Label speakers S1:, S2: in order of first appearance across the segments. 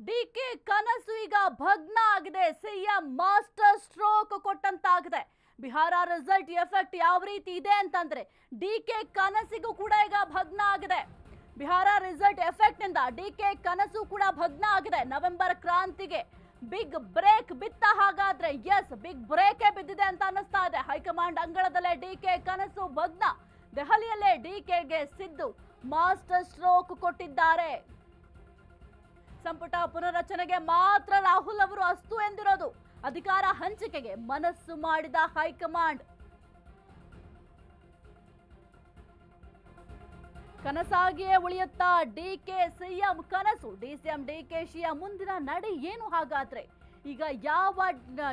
S1: DK ಕನಸು ಈಗ ಭಗ್ನ ಆಗಿದೆ. ಸಿಎಂ ಮಾಸ್ಟರ್ ಸ್ಟ್ರೋಕ್ ಕೊಟ್ಟಂತಾಗಿದೆ. ಬಿಹಾರ ರಿಸಲ್ಟ್ ಎಫೆಕ್ಟ್ ಯಾವ ರೀತಿ ಇದೆ ಅಂತಂದ್ರೆ, ಡಿಕೆ ಕನಸಿಗೂ ಕೂಡ ಈಗ ಭಗ್ನ ಆಗಿದೆ. ಬಿಹಾರ ರಿಸಲ್ಟ್ ಎಫೆಕ್ಟ್ನಿಂದ ಡಿಕೆ ಕನಸು ಕೂಡ ಭಗ್ನ ಆಗಿದೆ. ನವೆಂಬರ್ ಕ್ರಾಂತಿಗೆ ಬಿಗ್ ಬ್ರೇಕ್ ಬಿತ್ತ ಹಾಗಾದ್ರೆ ಎಸ್ ಬಿಗ್ ಬ್ರೇಕೇ ಬಿದ್ದಿದೆ ಅಂತ ಅನಿಸ್ತಾ ಇದೆ. ಹೈಕಮಾಂಡ್ ಅಂಗಳದಲ್ಲೇ ಡಿಕೆ ಕನಸು ಭಗ್ನ. ದೆಹಲಿಯಲ್ಲೇ ಡಿಕೆಗೆ ಸಿದ್ದು ಮಾಸ್ಟರ್ ಸ್ಟ್ರೋಕ್ ಕೊಟ್ಟಿದ್ದಾರೆ. ಸಂಪುಟ ಪುನರಚನೆಗೆ ಮಾತ್ರ ರಾಹುಲ್ ಅವರು ಅಸ್ತು ಎಂದಿರೋದು. ಅಧಿಕಾರ ಹಂಚಿಕೆಗೆ ಮನಸ್ಸು ಮಾಡಿದ ಹೈಕಮಾಂಡ್. ಕನಸಾಗಿಯೇ ಉಳಿಯುತ್ತಾ ಡಿಕೆ ಸಿಎಂ ಕನಸು. ಡಿಸಿಎಂ ಡಿಕೆಶಿಯ ಮುಂದಿನ ನಡೆ ಏನು ಹಾಗಾದ್ರೆ? ಈಗ ಯಾವ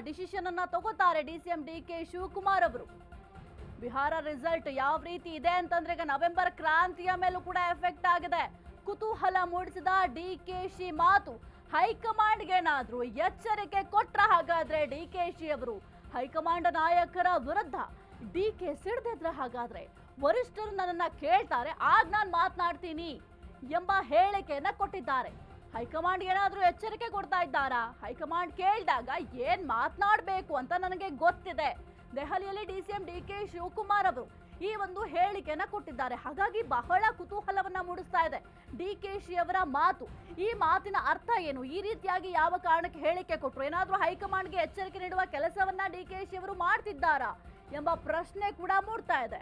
S1: ಡಿಸಿಷನ್ ಅನ್ನ ತಗೋತಾರೆ ಡಿಸಿಎಂ ಡಿಕೆ ಶಿವಕುಮಾರ್ ಅವರು? ಬಿಹಾರ ರಿಸಲ್ಟ್ ಯಾವ ರೀತಿ ಇದೆ ಅಂತಂದ್ರೆ ಈಗ ನವೆಂಬರ್ ಕ್ರಾಂತಿಯ ಮೇಲೂ ಕೂಡ ಎಫೆಕ್ಟ್ ಆಗಿದೆ. ಕುತೂಹಲ ಮೂಡಿಸಿದ ಶಿ ಮಾತು ಹೈಕಮಾಂಡ್ಗೆ ಏನಾದ್ರೂ ಎಚ್ಚರಿಕೆ ಕೊಟ್ಟ ಹಾಗಾದ್ರೆ ಡಿಕೆಶಿ ಅವರು ಹೈಕಮಾಂಡ್ ನಾಯಕರ ವಿರುದ್ಧ ಡಿ ಕೆ ಸಿಡ್ದಿದ್ರ ಹಾಗಾದ್ರೆ ವರಿಷ್ಠರು ನನ್ನನ್ನ ಕೇಳ್ತಾರೆ, ಆಗ ನಾನು ಮಾತನಾಡ್ತೀನಿ ಎಂಬ ಹೇಳಿಕೆಯನ್ನ ಕೊಟ್ಟಿದ್ದಾರೆ. ಹೈಕಮಾಂಡ್ ಏನಾದ್ರೂ ಎಚ್ಚರಿಕೆ ಕೊಡ್ತಾ ಇದ್ದಾರಾ? ಹೈಕಮಾಂಡ್ ಕೇಳಿದಾಗ ಏನ್ ಮಾತನಾಡಬೇಕು ಅಂತ ನನಗೆ ಗೊತ್ತಿದೆ. ದೆಹಲಿಯಲ್ಲಿ ಡಿಸಿಎಂ ಡಿ ಕೆ ಶಿವಕುಮಾರ್ ಅವರು ಈ ಒಂದು ಹೇಳಿಕೆಯನ್ನ ಕೊಟ್ಟಿದ್ದಾರೆ. ಹಾಗಾಗಿ ಬಹಳ ಕುತೂಹಲವನ್ನ ಮೂಡಿಸ್ತಾ ಇದೆ ಡಿ ಕೆ ಅವರ ಮಾತು. ಈ ಮಾತಿನ ಅರ್ಥ ಏನು? ಈ ರೀತಿಯಾಗಿ ಯಾವ ಕಾರಣಕ್ಕೆ ಹೇಳಿಕೆ ಕೊಟ್ಟರು ಏನಾದರೂ ಹೈಕಮಾಂಡ್ಗೆ ಎಚ್ಚರಿಕೆ ನೀಡುವ ಕೆಲಸವನ್ನ ಡಿ ಕೆ ಶಿ ಅವರು ಮಾಡ್ತಿದ್ದಾರಾ ಎಂಬ ಪ್ರಶ್ನೆ ಕೂಡ ಮೂಡ್ತಾ ಇದೆ.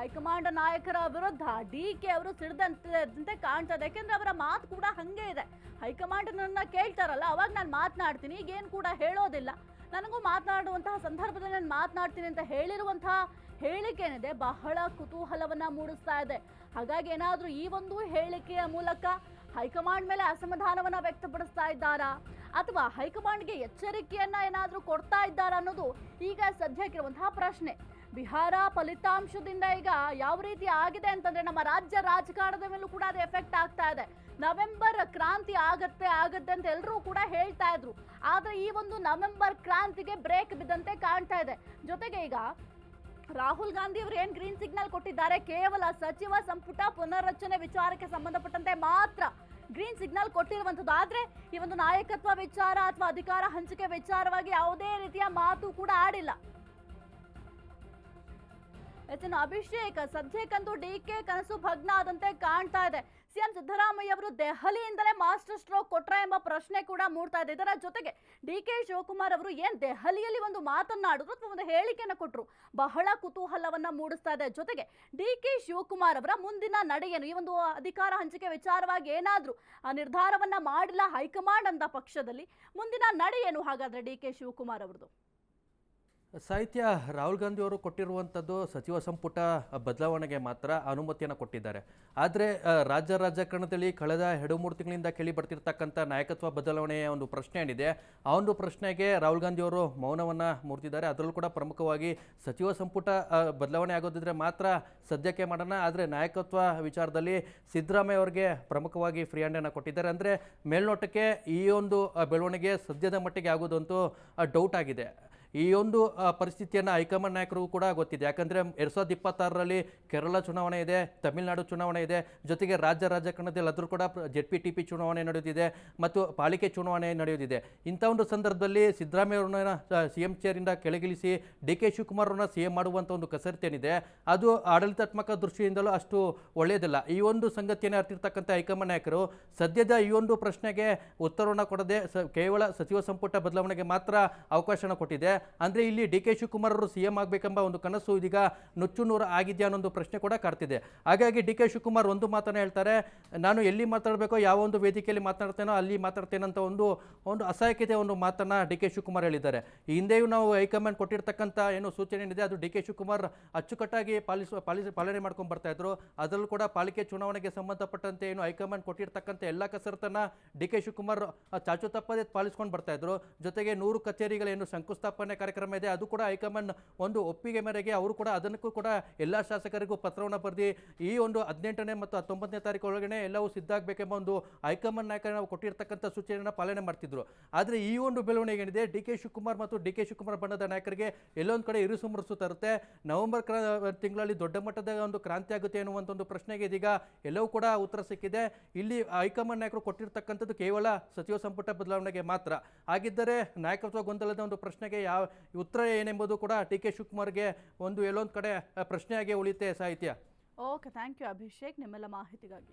S1: ಹೈಕಮಾಂಡ್ ನಾಯಕರ ವಿರುದ್ಧ ಡಿ ಕೆ ಅವರು ಸಿಡಿದಂತೆ ಕಾಣ್ತದೆ. ಯಾಕೆಂದ್ರೆ ಅವರ ಮಾತು ಕೂಡ ಹಂಗೆ ಇದೆ. ಹೈಕಮಾಂಡ್ ನನ್ನ ಕೇಳ್ತಾರಲ್ಲ, ಅವಾಗ ನಾನು ಮಾತನಾಡ್ತೀನಿ. ಈಗೇನು ಕೂಡ ಹೇಳೋದಿಲ್ಲ. ನನಗೂ ಮಾತನಾಡುವಂತಹ ಸಂದರ್ಭದಲ್ಲಿ ನಾನು ಮಾತನಾಡ್ತೀನಿ ಅಂತ ಹೇಳಿರುವಂತಹ ಹೇಳಿಕೆ ಏನಿದೆ ಬಹಳ ಕುತೂಹಲವನ್ನ ಮೂಡಿಸ್ತಾ ಇದೆ. ಹಾಗಾಗಿ ಏನಾದರೂ ಈ ಒಂದು ಹೇಳಿಕೆಯ ಮೂಲಕ ಹೈಕಮಾಂಡ್ ಮೇಲೆ ಅಸಮಾಧಾನವನ್ನು ವ್ಯಕ್ತಪಡಿಸ್ತಾ ಇದ್ದಾರಾ? ಅಥವಾ ಹೈಕಮಾಂಡ್ಗೆ ಎಚ್ಚರಿಕೆಯನ್ನ ಏನಾದರೂ ಕೊಡ್ತಾ ಇದ್ದಾರಾ ಅನ್ನೋದು ಈಗ ಸದ್ಯಕ್ಕಿರುವಂತಹ ಪ್ರಶ್ನೆ. ಬಿಹಾರ ಫಲಿತಾಂಶದಿಂದ ಈಗ ಯಾವ ರೀತಿ ಆಗಿದೆ ಅಂತಂದ್ರೆ ನಮ್ಮ ರಾಜ್ಯ ರಾಜಕಾರಣದ ಮೇಲೂ ಕೂಡ ಅದು ಎಫೆಕ್ಟ್ ಆಗ್ತಾ ಇದೆ. ನವೆಂಬರ್ ಕ್ರಾಂತಿ ಆಗತ್ತೆ ಆಗತ್ತೆ ಅಂತ ಎಲ್ಲರೂ ಕೂಡ ಹೇಳ್ತಾ ಇದ್ರು. ಆದ್ರೆ ಈ ಒಂದು ನವೆಂಬರ್ ಕ್ರಾಂತಿಗೆ ಬ್ರೇಕ್ ಬಿದ್ದಂತೆ ಕಾಣ್ತಾ ಇದೆ. ಜೊತೆಗೆ ಈಗ ರಾಹುಲ್ ಗಾಂಧಿ ಅವರು ಏನ್ ಗ್ರೀನ್ ಸಿಗ್ನಲ್ ಕೊಟ್ಟಿದ್ದಾರೆ, ಕೇವಲ ಸಚಿವ ಸಂಪುಟ ಪುನರ್ರಚನೆ ವಿಚಾರಕ್ಕೆ ಸಂಬಂಧಪಟ್ಟಂತೆ ಮಾತ್ರ ಗ್ರೀನ್ ಸಿಗ್ನಲ್ ಕೊಟ್ಟಿರುವಂಥದ್ದು. ಆದರೆ ಈ ಒಂದು ನಾಯಕತ್ವ ವಿಚಾರ ಅಥವಾ ಅಧಿಕಾರ ಹಂಚಿಕೆ ವಿಚಾರವಾಗಿ ಯಾವುದೇ ರೀತಿಯ ಮಾತು ಕೂಡ ಆಡಿಲ್ಲ. ಎನ್ ಅಭಿಷೇಕ್ ಸದ್ಯಕ್ಕಂತೂ ಡಿ ಕೆ ಕನಸು ಭಗ್ನ ಆದಂತೆ ಕಾಣ್ತಾ ಇದೆ. ಸಿಎಂ ಸಿದ್ದರಾಮಯ್ಯ ಅವರು ದೆಹಲಿಯಿಂದಲೇ ಮಾಸ್ಟರ್ ಸ್ಟ್ರೋಕ್ ಕೊಟ್ರ ಎಂಬ ಪ್ರಶ್ನೆ ಕೂಡ ಮೂಡ್ತಾ ಇದೆ. ಇದರ ಜೊತೆಗೆ ಡಿ ಕೆ ಶಿವಕುಮಾರ್ ಅವರು ಏನ್ ದೆಹಲಿಯಲ್ಲಿ ಒಂದು ಮಾತನ್ನಾಡಿದ್ರು ಅಥವಾ ಒಂದು ಹೇಳಿಕೆಯನ್ನು ಕೊಟ್ಟರು ಬಹಳ ಕುತೂಹಲವನ್ನ ಮೂಡಿಸ್ತಾ ಇದೆ. ಜೊತೆಗೆ ಡಿ ಕೆ ಶಿವಕುಮಾರ್ ಅವರ ಮುಂದಿನ ನಡೆಯನ್ನು ಈ ಒಂದು ಅಧಿಕಾರ ಹಂಚಿಕೆ ವಿಚಾರವಾಗಿ ಏನಾದರೂ ಆ ನಿರ್ಧಾರವನ್ನ ಮಾಡಿಲ್ಲ ಹೈಕಮಾಂಡ್ ಅಂತ ಪಕ್ಷದಲ್ಲಿ, ಮುಂದಿನ ನಡೆಯೇನು ಹಾಗಾದ್ರೆ ಡಿ ಕೆ ಶಿವಕುಮಾರ್ ಅವರದು
S2: ಸಾಹಿತ್ಯ ರಾಹುಲ್ ಗಾಂಧಿ ಅವರು ಕೊಟ್ಟಿರುವಂಥದ್ದು ಸಚಿವ ಸಂಪುಟ ಬದಲಾವಣೆಗೆ ಮಾತ್ರ ಅನುಮತಿಯನ್ನು ಕೊಟ್ಟಿದ್ದಾರೆ. ಆದರೆ ರಾಜ್ಯ ರಾಜಕಾರಣದಲ್ಲಿ ಕಳೆದ ಎರಡು ಮೂರು ತಿಂಗಳಿಂದ ಕೇಳಿ ಬರ್ತಿರ್ತಕ್ಕಂಥ ನಾಯಕತ್ವ ಬದಲಾವಣೆಯ ಒಂದು ಪ್ರಶ್ನೆ ಏನಿದೆ, ಆ ಒಂದು ಪ್ರಶ್ನೆಗೆ ರಾಹುಲ್ ಗಾಂಧಿ ಅವರು ಮೌನವನ್ನು ಮೂಡ್ತಿದ್ದಾರೆ ಅದರಲ್ಲೂ ಕೂಡ ಪ್ರಮುಖವಾಗಿ ಸಚಿವ ಸಂಪುಟ ಬದಲಾವಣೆ ಆಗೋದಿದ್ರೆ ಮಾತ್ರ ಸದ್ಯಕ್ಕೆ ಮಾಡೋಣ. ಆದರೆ ನಾಯಕತ್ವ ವಿಚಾರದಲ್ಲಿ ಸಿದ್ದರಾಮಯ್ಯ ಅವರಿಗೆ ಪ್ರಮುಖವಾಗಿ ಫ್ರೀ ಹ್ಯಾಂಡನ್ನು ಕೊಟ್ಟಿದ್ದಾರೆ. ಅಂದರೆ ಮೇಲ್ನೋಟಕ್ಕೆ ಈ ಒಂದು ಬೆಳವಣಿಗೆ ಸದ್ಯದ ಮಟ್ಟಿಗೆ ಆಗೋದಂತೂ ಡೌಟ್ ಆಗಿದೆ. ಈ ಒಂದು ಪರಿಸ್ಥಿತಿಯನ್ನು ಹೈಕಮಾಂಡ್ ನಾಯಕರಿಗೂ ಕೂಡ ಗೊತ್ತಿದೆ. ಯಾಕಂದರೆ ಎರಡು ಸಾವಿರದ ಇಪ್ಪತ್ತಾರರಲ್ಲಿ ಕೇರಳ ಚುನಾವಣೆ ಇದೆ, ತಮಿಳುನಾಡು ಚುನಾವಣೆ ಇದೆ, ಜೊತೆಗೆ ರಾಜ್ಯ ರಾಜಕಾರಣದಲ್ಲಿ ಅದರೂ ಕೂಡ ಜೆಡ್ ಪಿ ಟಿ ಪಿ ಚುನಾವಣೆ ನಡೆಯುತ್ತಿದೆ ಮತ್ತು ಪಾಲಿಕೆ ಚುನಾವಣೆ ನಡೆಯುತ್ತಿದೆ ಇಂಥ ಒಂದು ಸಂದರ್ಭದಲ್ಲಿ ಸಿದ್ದರಾಮಯ್ಯ ಅವ್ರನ್ನ ಸಿ ಎಂ ಚೇರಿಂದ ಕೆಳಗಿಳಿಸಿ ಡಿ ಕೆ ಶಿವಕುಮಾರ್ ಅವ್ರನ್ನ ಸಿ ಎಂ ಮಾಡುವಂಥ ಒಂದು ಕಸರತ್ತೇನಿದೆ, ಅದು ಆಡಳಿತಾತ್ಮಕ ದೃಷ್ಟಿಯಿಂದಲೂ ಅಷ್ಟು ಒಳ್ಳೆಯದಿಲ್ಲ. ಈ ಒಂದು ಸಂಗತಿಯನ್ನು ಅರ್ತಿರ್ತಕ್ಕಂಥ ಹೈಕಮಾಂಡ್ ನಾಯಕರು, ಸದ್ಯದ ಈ ಒಂದು ಪ್ರಶ್ನೆಗೆ ಉತ್ತರವನ್ನು ಕೊಡದೆ ಕೇವಲ ಸಚಿವ ಸಂಪುಟ ಬದಲಾವಣೆಗೆ ಮಾತ್ರ ಅವಕಾಶನ ಕೊಟ್ಟಿದೆ. ಅಂದರೆ ಇಲ್ಲಿ ಡಿ ಕೆ ಶಿವಕುಮಾರ್ ಅವರು ಸಿ ಎಂ ಆಗಬೇಕೆಂಬ ಒಂದು ಕನಸು ಇದೀಗ ನುಚ್ಚು ನೂರು ಆಗಿದೆಯಾ ಒಂದು ಪ್ರಶ್ನೆ ಕೂಡ ಕಾಡ್ತಿದೆ. ಹಾಗಾಗಿ ಡಿ ಕೆ ಶಿವಕುಮಾರ್ ಒಂದು ಮಾತನ್ನು ಹೇಳ್ತಾರೆ, ನಾನು ಎಲ್ಲಿ ಮಾತಾಡಬೇಕೋ ಯಾವ ಒಂದು ವೇದಿಕೆಯಲ್ಲಿ ಮಾತನಾಡ್ತೇನೋ ಅಲ್ಲಿ ಮಾತಾಡ್ತೇನಂತ ಒಂದು ಒಂದು ಅಸಹಾಯಕತೆ ಒಂದು ಮಾತನ್ನು ಡಿ ಕೆ ಶಿವಕುಮಾರ್ ಹೇಳಿದ್ದಾರೆ. ಹಿಂದೆಯೂ ನಾವು ಹೈಕಮಾಂಡ್ ಕೊಟ್ಟಿರ್ತಕ್ಕಂಥ ಏನು ಸೂಚನೆ ಏನಿದೆ, ಅದು ಡಿ ಕೆ ಶಿವಕುಮಾರ್ ಅಚ್ಚುಕಟ್ಟಾಗಿ ಪಾಲಿಸುವ ಪಾಲಿಸ, ಪಾಲನೆ ಮಾಡ್ಕೊಂಡು ಬರ್ತಾ ಇದ್ರು. ಅದರಲ್ಲೂ ಕೂಡ ಪಾಲಿಕೆ ಚುನಾವಣೆಗೆ ಸಂಬಂಧಪಟ್ಟಂತೆ ಏನು ಹೈಕಮಾಂಡ್ ಕೊಟ್ಟಿರ್ತಕ್ಕಂಥ ಎಲ್ಲ ಕಸರತ್ತನ್ನ ಡಿ ಕೆ ಶಿವಕುಮಾರ್ ಚಾಚು ತಪ್ಪದೆ ಪಾಲಿಸ್ಕೊಂಡು ಬರ್ತಾ ಇದ್ರು. ಜೊತೆಗೆ ನೂರು ಕಚೇರಿಗಳೇನು ಶಂಕುಸ್ಥಾಪನೆ ಕಾರ್ಯಕ್ರಮ ಇದೆ. ಅದು ಕೂಡ ಹೈಕಮಾಂಡ್ ಒಂದು ಒಪ್ಪಿಗೆ ಮೇರೆಗೆ ಅವರು ಕೂಡ ಅದಕ್ಕೂ ಕೂಡ ಎಲ್ಲ ಶಾಸಕರಿಗೂ ಪತ್ರವನ್ನು ಬರೆದು ಈ ಒಂದು ಹದಿನೆಂಟನೇ ಮತ್ತು ಹತ್ತೊಂಬತ್ತನೇ ತಾರೀಕು ಒಳಗಡೆ ಎಲ್ಲವೂ ಸಿದ್ಧ ಆಗಬೇಕೆಂಬ ಒಂದು ಹೈಕಮಾಂಡ್ ನಾಯಕರು ನಾವು ಕೊಟ್ಟಿರ್ತಕ್ಕಂಥ ಸೂಚನೆಯನ್ನು ಪಾಲನೆ ಮಾಡ್ತಿದ್ರು. ಆದರೆ ಈ ಒಂದು ಬೆಳವಣಿಗೆ ಏನಿದೆ, ಡಿ ಕೆ ಶಿವಕುಮಾರ್ ಮತ್ತು ಡಿ ಕೆ ಶಿವಕುಮಾರ್ ಬಣ್ಣದ ನಾಯಕರಿಗೆ ಎಲ್ಲೊಂದು ಕಡೆ ಇರುಸು ಮುರುಸು ತರುತ್ತೆ ನವೆಂಬರ್ ತಿಂಗಳಲ್ಲಿ ದೊಡ್ಡ ಮಟ್ಟದ ಒಂದು ಕ್ರಾಂತಿ ಆಗುತ್ತೆ ಅನ್ನುವಂಥ ಒಂದು ಪ್ರಶ್ನೆಗೆ ಇದೀಗ ಎಲ್ಲವೂ ಕೂಡ ಉತ್ತರ ಸಿಕ್ಕಿದೆ. ಇಲ್ಲಿ ಹೈಕಮಾಂಡ್ ನಾಯಕರು ಕೊಟ್ಟಿರ್ತಕ್ಕಂಥದ್ದು ಕೇವಲ ಸಚಿವ ಸಂಪುಟ ಬದಲಾವಣೆಗೆ ಮಾತ್ರ. ಹಾಗಿದ್ದರೆ ನಾಯಕತ್ವ ಗೊಂದಲದ ಒಂದು ಪ್ರಶ್ನೆಗೆ ಯಾವ ಉತ್ತರ ಏನೆಂಬುದು ಕೂಡ ಟಿ ಕೆ ಶಿವಕುಮಾರ್ಗೆ ಒಂದು ಎಲ್ಲೊಂದು ಕಡೆ ಪ್ರಶ್ನೆಯಾಗಿ ಉಳಿಯುತ್ತೆ ಸಾಹಿತ್ಯ.
S1: ಓಕೆ, ಥ್ಯಾಂಕ್ ಯು ಅಭಿಷೇಕ್, ನಿಮ್ಮೆಲ್ಲ ಮಾಹಿತಿಗಾಗಿ.